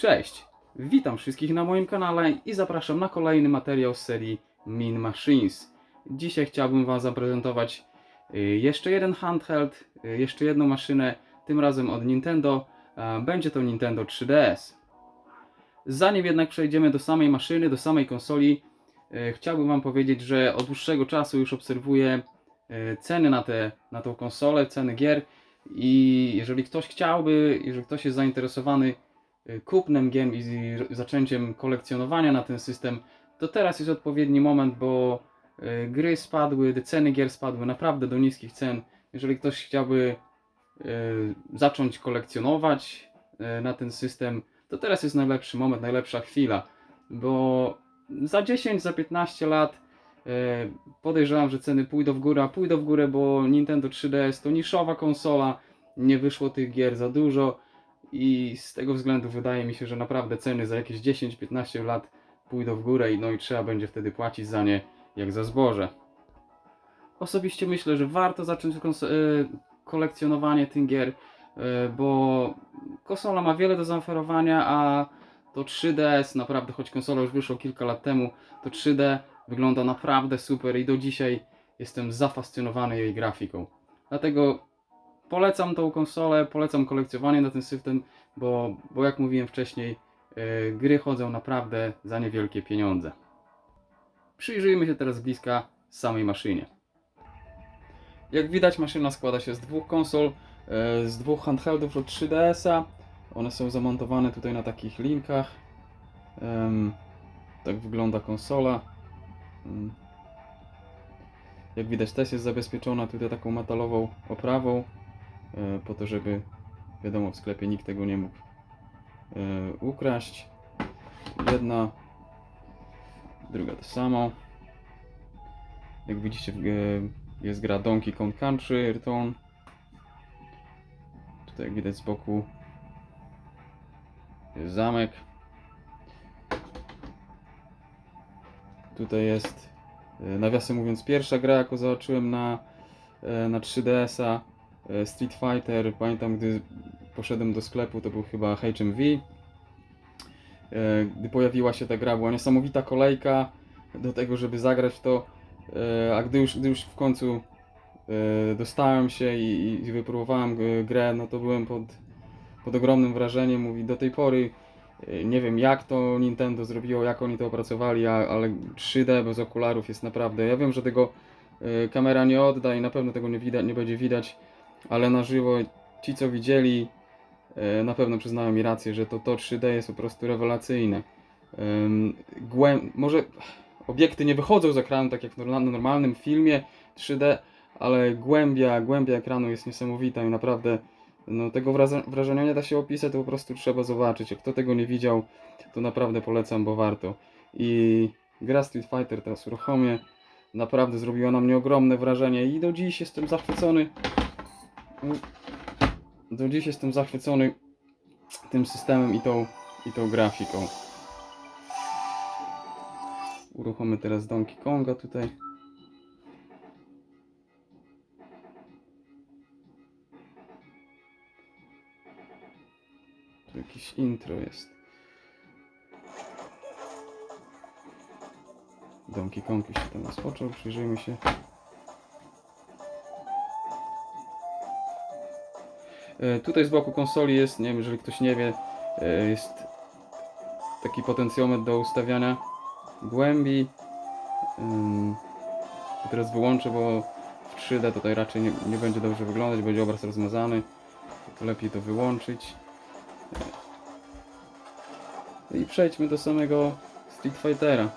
Cześć! Witam wszystkich na moim kanale i zapraszam na kolejny materiał z serii Min Machines. Dzisiaj chciałbym Wam zaprezentować y, jeszcze jeden handheld, y, jeszcze jedną maszynę, tym razem od Nintendo. a Będzie to Nintendo 3DS. Zanim jednak przejdziemy do samej maszyny, do samej konsoli, y, chciałbym Wam powiedzieć, że od dłuższego czasu już obserwuję ceny na, te, na tą konsolę, ceny gier i jeżeli ktoś chciałby, jeżeli ktoś jest zainteresowany kupnem gier i zaczęciem kolekcjonowania na ten system, to teraz jest odpowiedni moment, bo y, gry spadły, ceny gier spadły naprawdę do niskich cen. Jeżeli ktoś chciałby y, zacząć kolekcjonować y, na ten system, to teraz jest najlepszy moment, najlepsza chwila, bo za 10, za 15 lat y, podejrzewam, że ceny pójdą w górę, a pójdą w górę, bo Nintendo 3DS to niszowa konsola, nie wyszło tych gier za dużo i z tego względu wydaje mi się, że naprawdę ceny za jakieś 10-15 lat pójdą w górę i no i trzeba będzie wtedy płacić za nie jak za zboże. Osobiście myślę, że warto zacząć y, kolekcjonowanie tych gier, y, bo konsola ma wiele do zaoferowania, a to 3DS naprawdę, choć konsola już wyszła kilka lat temu, to 3D wygląda naprawdę super i do dzisiaj jestem zafascynowany jej grafiką. Dlatego polecam tą konsolę, polecam kolekcjonowanie na ten system, bo, bo jak mówiłem wcześniej, yy, gry chodzą naprawdę za niewielkie pieniądze. Przyjrzyjmy się teraz bliska samej maszynie. Jak widać maszyna składa się z dwóch konsol, yy, z dwóch handheldów od 3DS-a. One są zamontowane tutaj na takich linkach. Em, tak wygląda konsola. Mm. Jak widać też jest zabezpieczona tutaj taką metalową oprawą po to, żeby wiadomo w sklepie nikt tego nie mógł e, ukraść. Jedna, druga to samo. Jak widzicie e, jest gra Donkey Kong Country Return. Tutaj jak widać z boku jest zamek. Tutaj jest, e, nawiasem mówiąc, pierwsza gra, jaką zobaczyłem na, e, na 3DS-a. E, Street Fighter. Pamiętam, gdy poszedłem do sklepu, to był chyba HMV. E, Gdy pojawiła się ta gra, była niesamowita kolejka do tego, żeby zagrać to. E, A gdy już, gdy już w końcu dostałem się i, i wypróbowałem grę, no to byłem pod, pod ogromnym wrażeniem. Mówi, do tej pory nie wiem jak to Nintendo zrobiło, jak oni to opracowali, ale 3D bez okularów jest naprawdę. Ja wiem, że tego kamera nie odda i na pewno tego nie, widać, nie będzie widać, ale na żywo ci co widzieli e, na pewno przyznają mi rację, że to, to 3D jest po prostu rewelacyjne. Ym, Głę... Może obiekty nie wychodzą z ekranu tak jak w norma- normalnym filmie 3D, ale głębia, głębia ekranu jest niesamowita i naprawdę no, tego wrażenia nie da się opisać, to po prostu trzeba zobaczyć. Jak kto tego nie widział, to naprawdę polecam, bo warto. I gra Street Fighter teraz uruchomię. Naprawdę zrobiła na mnie ogromne wrażenie i do dziś jestem zachwycony. Do dziś jestem zachwycony tym systemem i tą, i tą grafiką. Uruchomię teraz Donkey Konga tutaj. Tu jakieś intro jest. Donkey Kong się tam rozpoczął, przyjrzyjmy się. Tutaj z boku konsoli jest, nie wiem, jeżeli ktoś nie wie, e, jest taki potencjometr do ustawiania głębi. Teraz wyłączę, bo w 3D tutaj raczej nie, nie będzie dobrze wyglądać, będzie obraz rozmazany. Lepiej to wyłączyć. E, I przejdźmy do samego Street Fightera.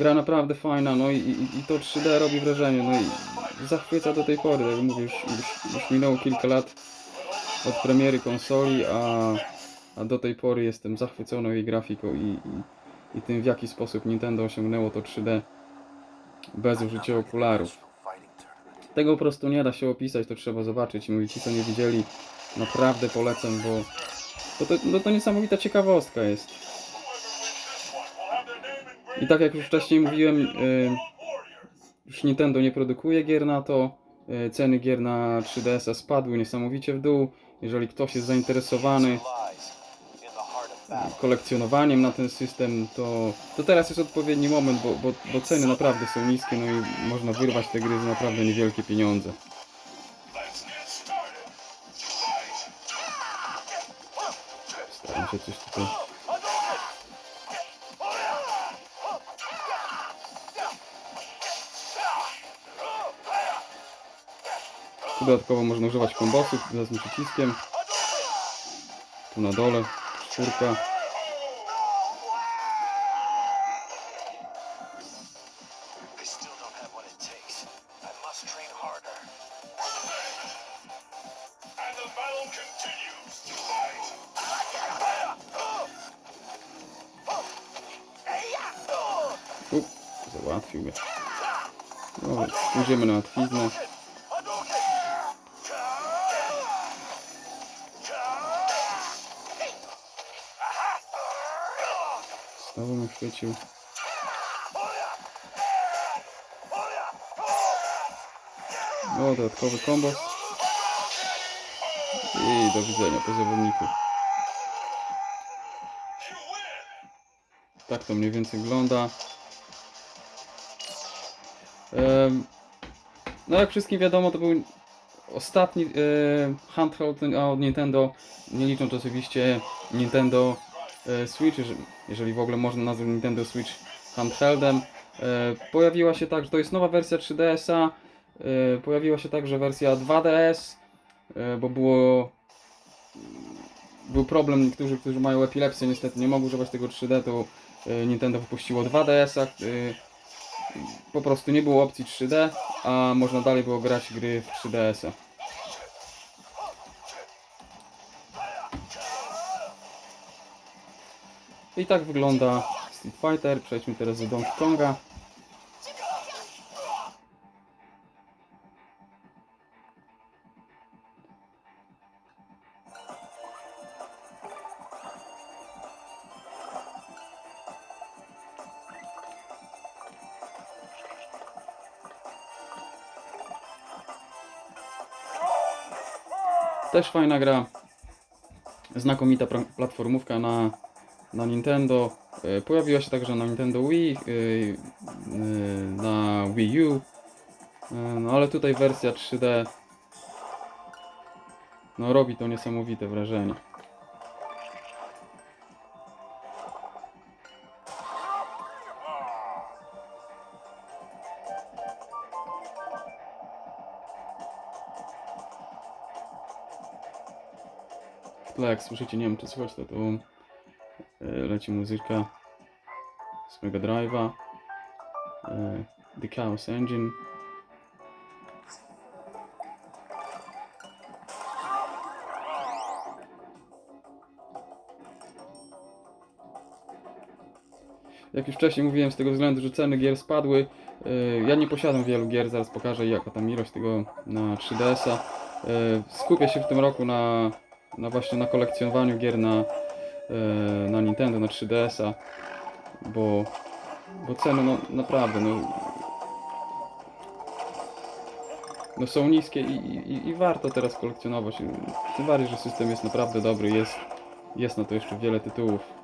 Gra naprawdę fajna, no i, i, i to 3D robi wrażenie, no i zachwyca do tej pory, tak jak mówię, już, już, już minęło kilka lat od premiery konsoli, a, a do tej pory jestem zachwycony jej grafiką i, i, i tym w jaki sposób Nintendo osiągnęło to 3D bez użycia okularów. Tego po prostu nie da się opisać, to trzeba zobaczyć. Mówi ci, co nie widzieli, Naprawdę polecam, bo, bo to, no to niesamowita ciekawostka jest. I tak jak już wcześniej mówiłem, y, już Nintendo nie produkuje gier na to. y, Ceny gier na 3DS-a spadły niesamowicie w dół. Jeżeli ktoś jest zainteresowany kolekcjonowaniem na ten system, to, to teraz jest odpowiedni moment, bo, bo, bo ceny naprawdę są niskie, no i można wyrwać te gry za naprawdę niewielkie pieniądze. Staram się coś dodatkowo można używać kombosów z przyciskiem. Tu na dole czwórka. U, załatwił mnie. No, pójdziemy na łatwiznę. Chwycił. O, dodatkowy kombos. I do widzenia po zawodniku. Tak to mniej więcej wygląda. No jak wszystkim wiadomo, to był ostatni handheld od Nintendo, nie licząc oczywiście Nintendo Switch, jeżeli- w ogóle można nazwać Nintendo Switch handheldem. E, Pojawiła się także, to jest nowa wersja 3DS-a, e, pojawiła się także wersja 2DS, e, bo było był problem, niektórzy, którzy mają epilepsję niestety nie mogą używać tego 3D, to e, Nintendo wypuściło 2DS-a, e, po prostu nie było opcji 3D, a można dalej było grać gry w 3DS-a. I tak wygląda Street Fighter. Przejdźmy teraz do Donkey Konga. Też fajna gra. Znakomita platformówka na, na Nintendo. E, Pojawiła się także na Nintendo Wii, e, e, na Wii U. No ale tutaj wersja 3D no robi to niesamowite wrażenie. W tle jak słyszycie, nie wiem czy słychać to, to leci muzyka z Mega Drive'a. e, The Chaos Engine. Jak już wcześniej mówiłem, z tego względu, że ceny gier spadły, e, ja nie posiadam wielu gier, zaraz pokażę jaka tam ilość tego na 3DS-a. E, Skupię się w tym roku na, na właśnie na kolekcjonowaniu gier na, e, na Nintendo, na 3DS-a, bo, bo ceny no naprawdę no, no są niskie i, i, i warto teraz kolekcjonować. Tym bardziej, że system jest naprawdę dobry, jest, jest na to jeszcze wiele tytułów.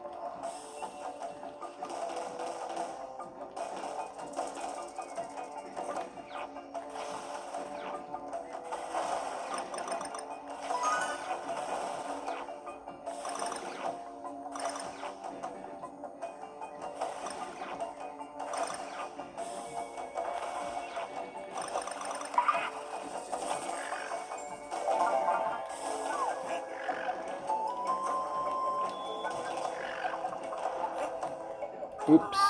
Oops.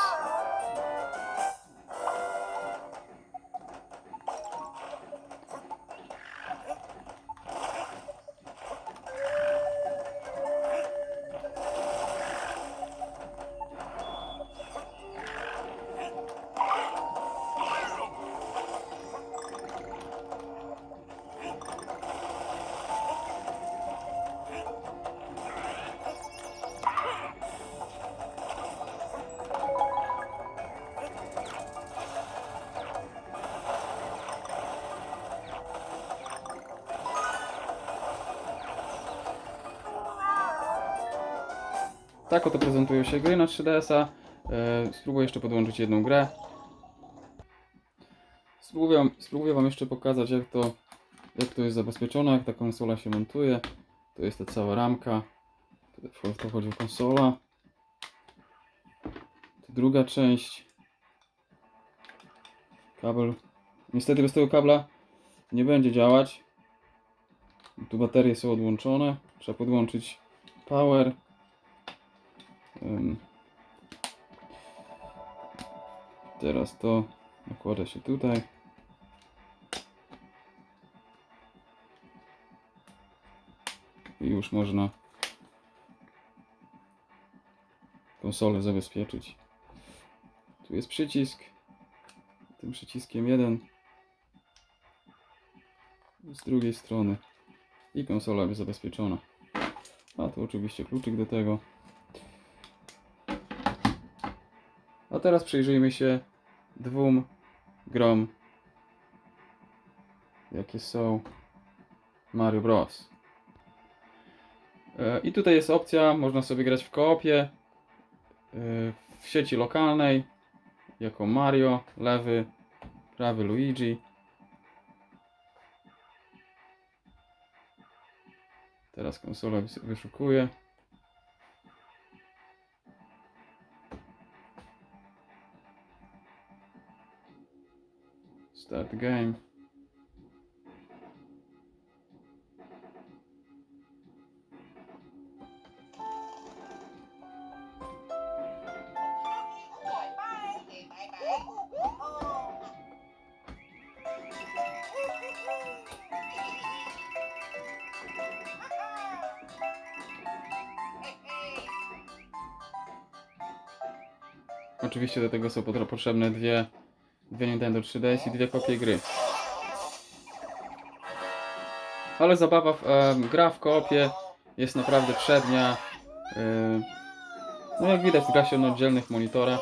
Tak oto prezentują się gry na 3DS-a. E, spróbuję jeszcze podłączyć jedną grę. Spróbuję, spróbuję Wam jeszcze pokazać, jak to, jak to jest zabezpieczone, jak ta konsola się montuje. To jest ta cała ramka. W to wchodzi konsola. Tu druga część. Kabel. Niestety bez tego kabla nie będzie działać. Tu baterie są odłączone. Trzeba podłączyć power. Teraz to nakłada się tutaj. I już można konsolę zabezpieczyć. Tu jest przycisk. Tym przyciskiem jeden. Z drugiej strony. I konsola jest zabezpieczona. A tu oczywiście kluczyk do tego. A teraz przyjrzyjmy się dwóm grom, jakie są Mario Bros. E, I tutaj jest opcja, można sobie grać w koopie, e, w sieci lokalnej, jako Mario, lewy, prawy Luigi. Teraz konsola wys- wyszukuje. Start game. Oczywiście do tego są potrzebne dwie, dwie Nintendo 3DS i dwie kopie gry. Ale zabawa, w, gra w koopie jest naprawdę przednia. Ym, no jak widać gra się na oddzielnych monitorach.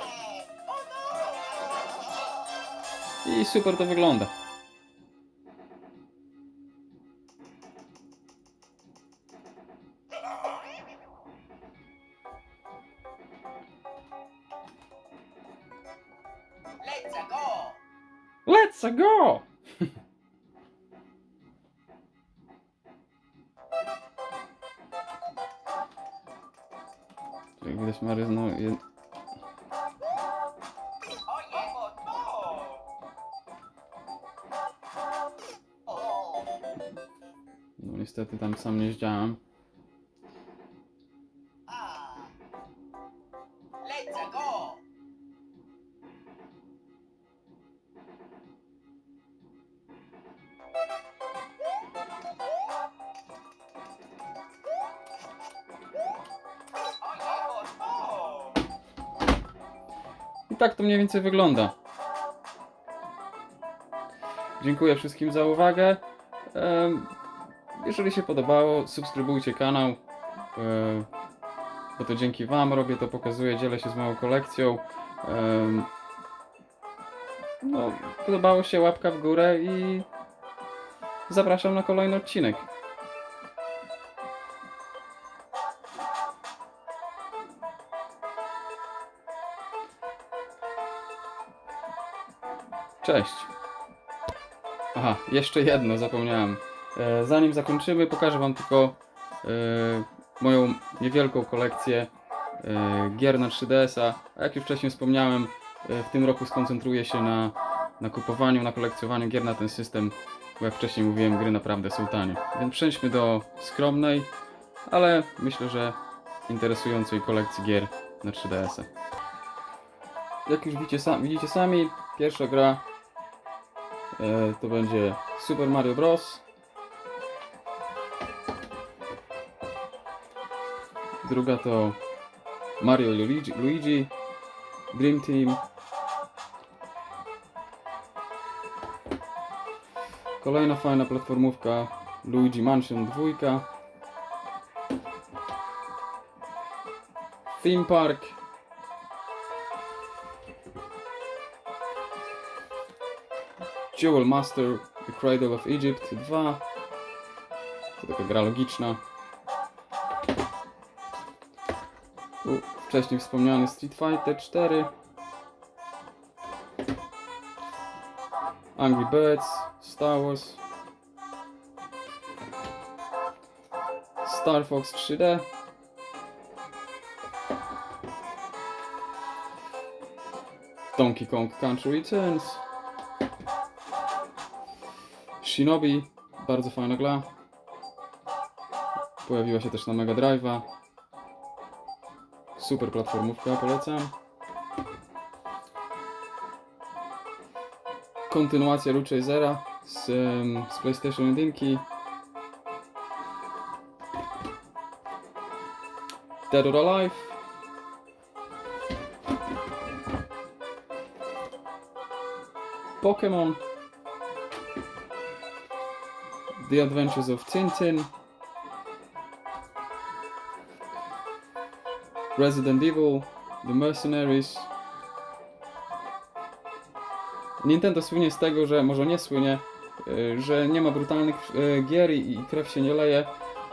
I super to wygląda. Let's go! Tu Jak widać Mario je, Oye, motor! O! no niestety tam sam nie zdziałam. I tak to mniej więcej wygląda. Dziękuję wszystkim za uwagę. Jeżeli się podobało, subskrybujcie kanał. e, Bo to dzięki Wam robię to, pokazuję, dzielę się z moją kolekcją. No, podobało się, łapka w górę i zapraszam na kolejny odcinek. Cześć. Aha, jeszcze jedno zapomniałem. E, zanim zakończymy, pokażę Wam tylko e, moją niewielką kolekcję e, gier na 3DS-a. A jak już wcześniej wspomniałem, w tym roku skoncentruję się na, na kupowaniu, na kolekcjonowaniu gier na ten system, bo jak wcześniej mówiłem, gry naprawdę są tanie. Więc przejdźmy do skromnej, ale myślę, że interesującej kolekcji gier na 3DS-a. Jak już widzicie, widzicie sami, pierwsza gra to będzie Super Mario Bros. Druga to Mario Luigi, Luigi Dream Team. Kolejna fajna platformówka Luigi Mansion 2. Theme Park. Jewel Master The Cradle of Egypt 2. To taka gra logiczna. Tu wcześniej wspomniany Street Fighter 4. Angry Birds, Star Wars. Star Fox 3D. Donkey Kong Country Returns. Shinobi, bardzo fajna gra. Pojawiła się też na Mega Drive'a. Super platformówka, polecam. Kontynuacja Root Chasera z, z PlayStation 1. Dead or Alive. Pokémon. The Adventures of Tintin. Resident Evil, The Mercenaries. Nintendo słynie z tego, że może nie słynie, y, że nie ma brutalnych y, gier i krew się nie leje,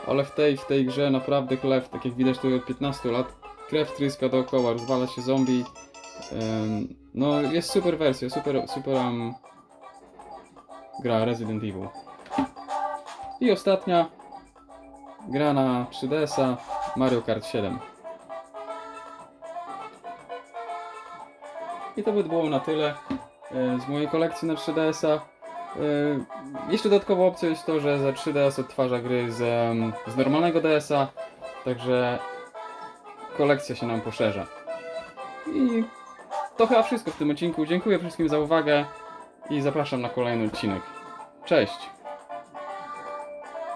ale w tej, w tej grze naprawdę krew, tak jak widać tu od 15 lat, krew tryska dookoła, rozwala się zombie. No jest super wersja, super, super um, gra Resident Evil. I ostatnia gra na 3DS-a Mario Kart 7. I to by było na tyle e, z mojej kolekcji na 3DS-a. E, Jeszcze dodatkową opcją jest to, że za 3DS odtwarza gry z, z normalnego DS-a, także kolekcja się nam poszerza. I to chyba wszystko w tym odcinku. Dziękuję wszystkim za uwagę i zapraszam na kolejny odcinek. Cześć!